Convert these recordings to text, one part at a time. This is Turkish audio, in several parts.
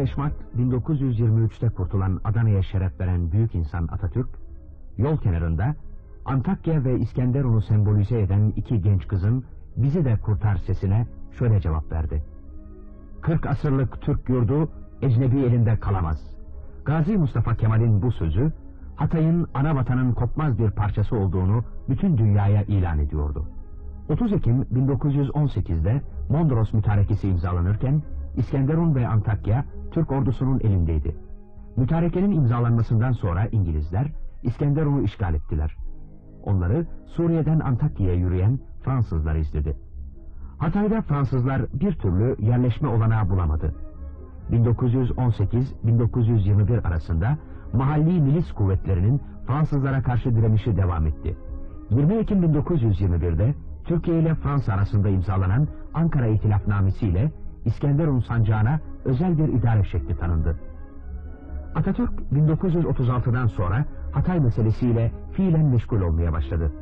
15 Mart 1923'te kurtulan Adana'ya şeref veren büyük insan Atatürk, yol kenarında Antakya ve İskenderun'u sembolize eden iki genç kızın bizi de kurtar sesine şöyle cevap verdi. 40 asırlık Türk yurdu ecnebi elinde kalamaz. Gazi Mustafa Kemal'in bu sözü Hatay'ın ana vatanın kopmaz bir parçası olduğunu bütün dünyaya ilan ediyordu. 30 Ekim 1918'de Mondros Mütarekesi imzalanırken İskenderun ve Antakya Türk ordusunun elindeydi. Mütarekenin imzalanmasından sonra İngilizler İskenderun'u işgal ettiler. Onları Suriye'den Antakya'ya yürüyen Fransızlar izledi. Hatay'da Fransızlar bir türlü yerleşme olanağı bulamadı. 1918-1921 arasında mahalli milis kuvvetlerinin Fransızlara karşı direnişi devam etti. 20 Ekim 1921'de Türkiye ile Fransa arasında imzalanan Ankara İtilafnamesi ile İskenderun sancağına özel bir idare şekli tanındı. Atatürk 1936'dan sonra Hatay meselesiyle fiilen meşgul olmaya başladı.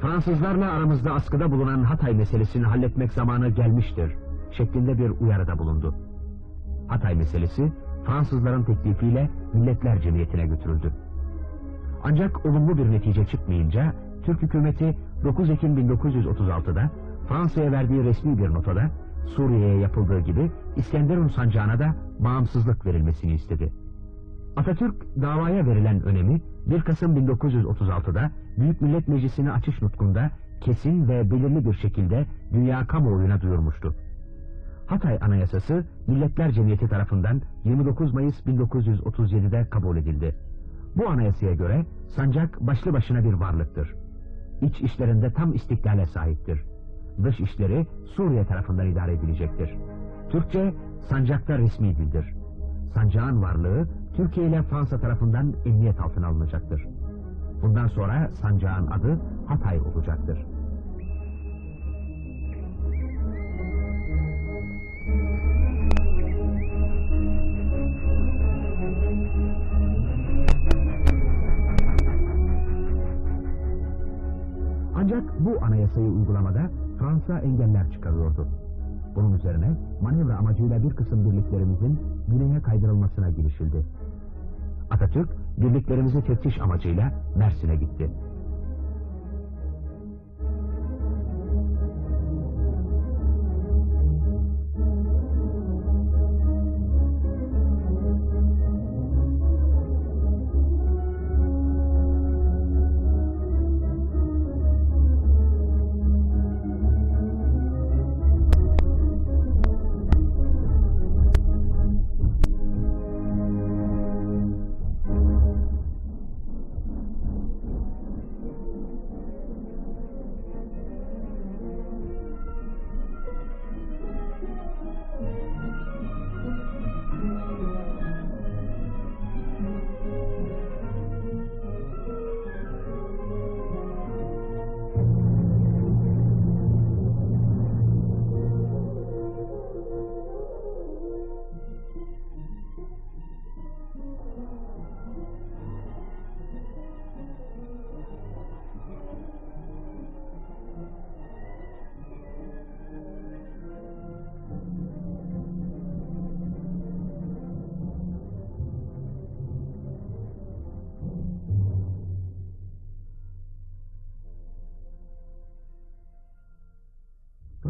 Fransızlarla aramızda askıda bulunan Hatay meselesini halletmek zamanı gelmiştir şeklinde bir uyarıda bulundu. Hatay meselesi Fransızların teklifiyle Milletler Cemiyeti'ne götürüldü. Ancak olumlu bir netice çıkmayınca Türk hükümeti 9 Ekim 1936'da Fransa'ya verdiği resmi bir notada Suriye'ye yapıldığı gibi İskenderun sancağına da bağımsızlık verilmesini istedi. Atatürk davaya verilen önemi 1 Kasım 1936'da Büyük Millet Meclisi'ne açış nutkunda kesin ve belirli bir şekilde dünya kamuoyuna duyurmuştu. Hatay Anayasası Milletler Cemiyeti tarafından 29 Mayıs 1937'de kabul edildi. Bu anayasaya göre sancak başlı başına bir varlıktır. İç işlerinde tam istiklale sahiptir. Dış işleri Suriye tarafından idare edilecektir. Türkçe sancakta resmi dildir. Sancağın varlığı Türkiye ile Fransa tarafından emniyet altına alınacaktır. Bundan sonra sancağın adı Hatay olacaktır. Anayasayı uygulamada Fransa engeller çıkarıyordu. Bunun üzerine manevra amacıyla bir kısım birliklerimizin güneye kaydırılmasına girişildi. Atatürk birliklerimizi teftiş amacıyla Mersin'e gitti.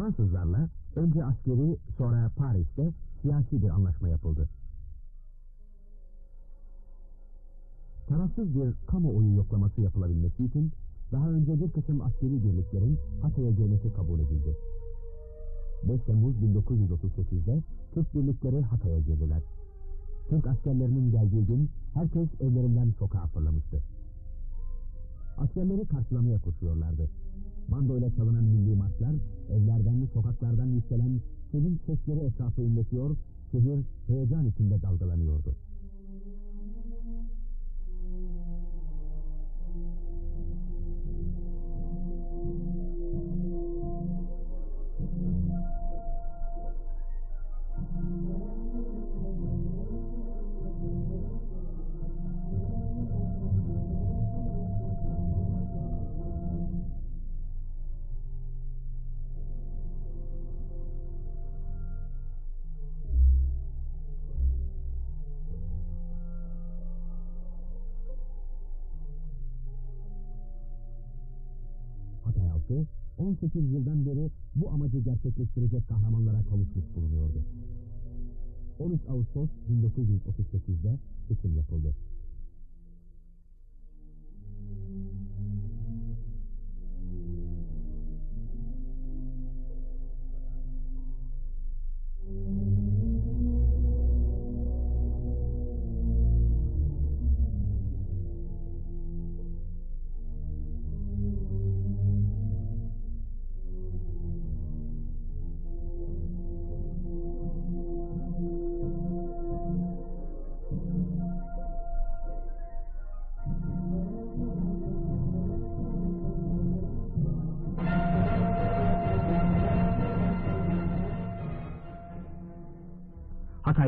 Fransızlarla önce askeri sonra Paris'te siyasi bir anlaşma yapıldı. Tarafsız bir kamuoyu yoklaması yapılabilmesi için daha önce bir kısım askeri birliklerin Hatay'a gelmesi kabul edildi. 5 Temmuz 1938'de Türk birlikleri Hatay'a geldiler. Türk askerlerinin geldiği gün herkes evlerinden sokağa fırlamıştı. Askerleri karşılamaya koşuyorlardı. Bando ile çalınan milli marşlar, evlerden, sokaklardan yükselen sevinç sesleri etrafı inletiyor, şehir heyecan içinde dalgalanıyordu. 18 yıldan beri bu amacı gerçekleştirecek kahramanlara kavuşmuş bulunuyordu. 13 Ağustos 1938'de seçim yapıldı.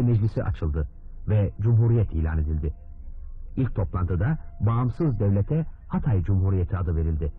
Hatay Meclisi açıldı ve Cumhuriyet ilan edildi. İlk toplantıda bağımsız devlete Hatay Cumhuriyeti adı verildi.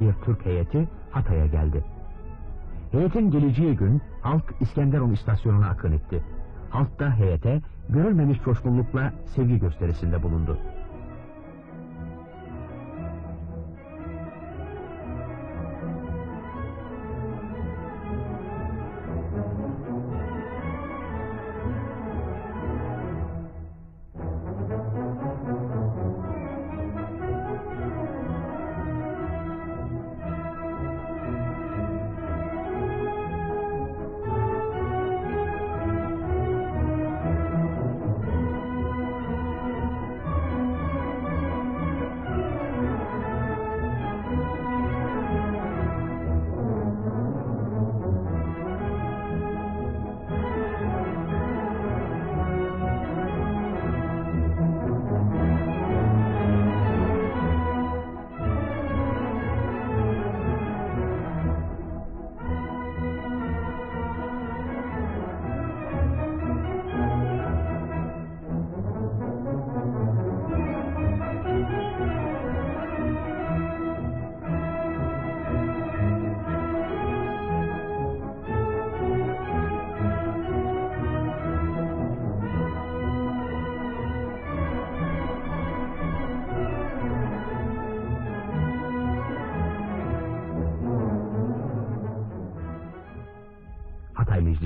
Bir Türk heyeti Hatay'a geldi. Heyetin geleceği gün halk İskenderun istasyonuna akın etti. Halk da heyete görülmemiş coşkunlukla sevgi gösterisinde bulundu.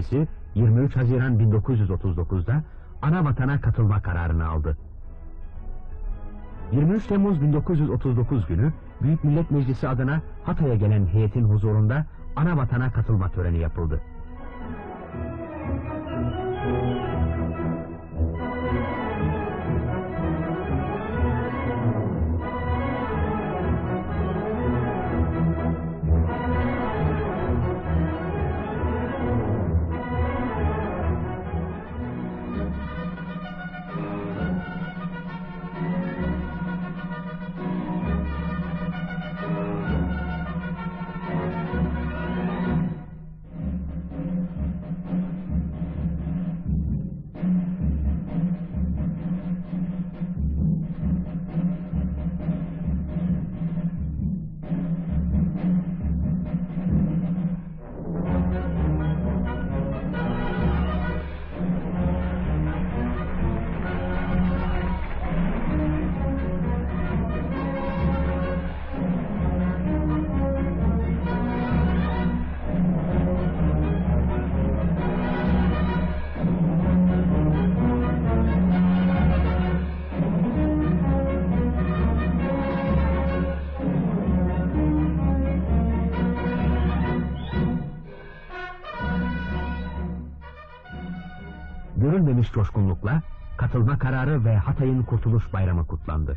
Meclisi 23 Haziran 1939'da ana vatana katılma kararını aldı. 23 Temmuz 1939 günü Büyük Millet Meclisi adına Hatay'a gelen heyetin huzurunda ana vatana katılma töreni yapıldı. Görülmemiş coşkunlukla katılma kararı ve Hatay'ın Kurtuluş Bayramı kutlandı.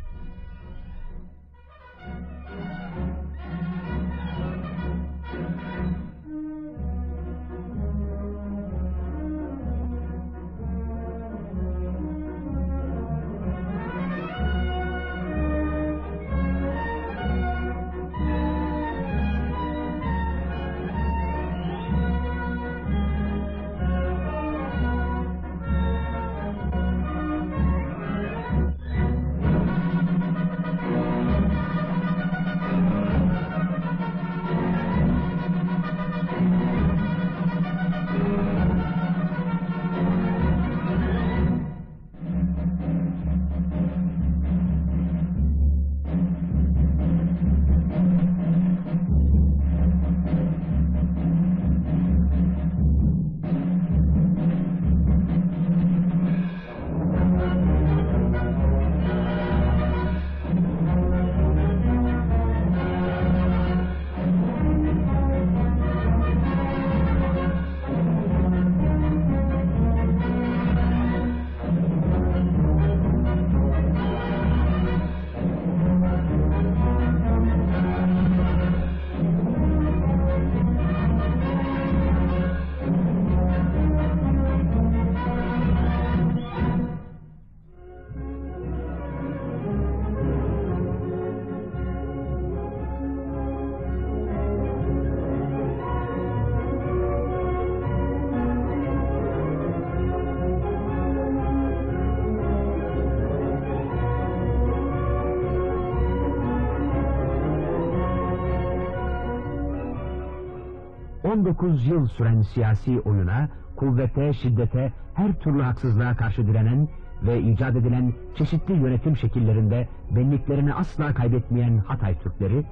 ...19 yıl süren siyasi oyuna, kuvvete, şiddete, her türlü haksızlığa karşı direnen ve icat edilen çeşitli yönetim şekillerinde benliklerini asla kaybetmeyen Hatay Türkleri,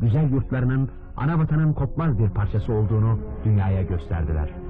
güzel yurtlarının ana vatanın kopmaz bir parçası olduğunu dünyaya gösterdiler.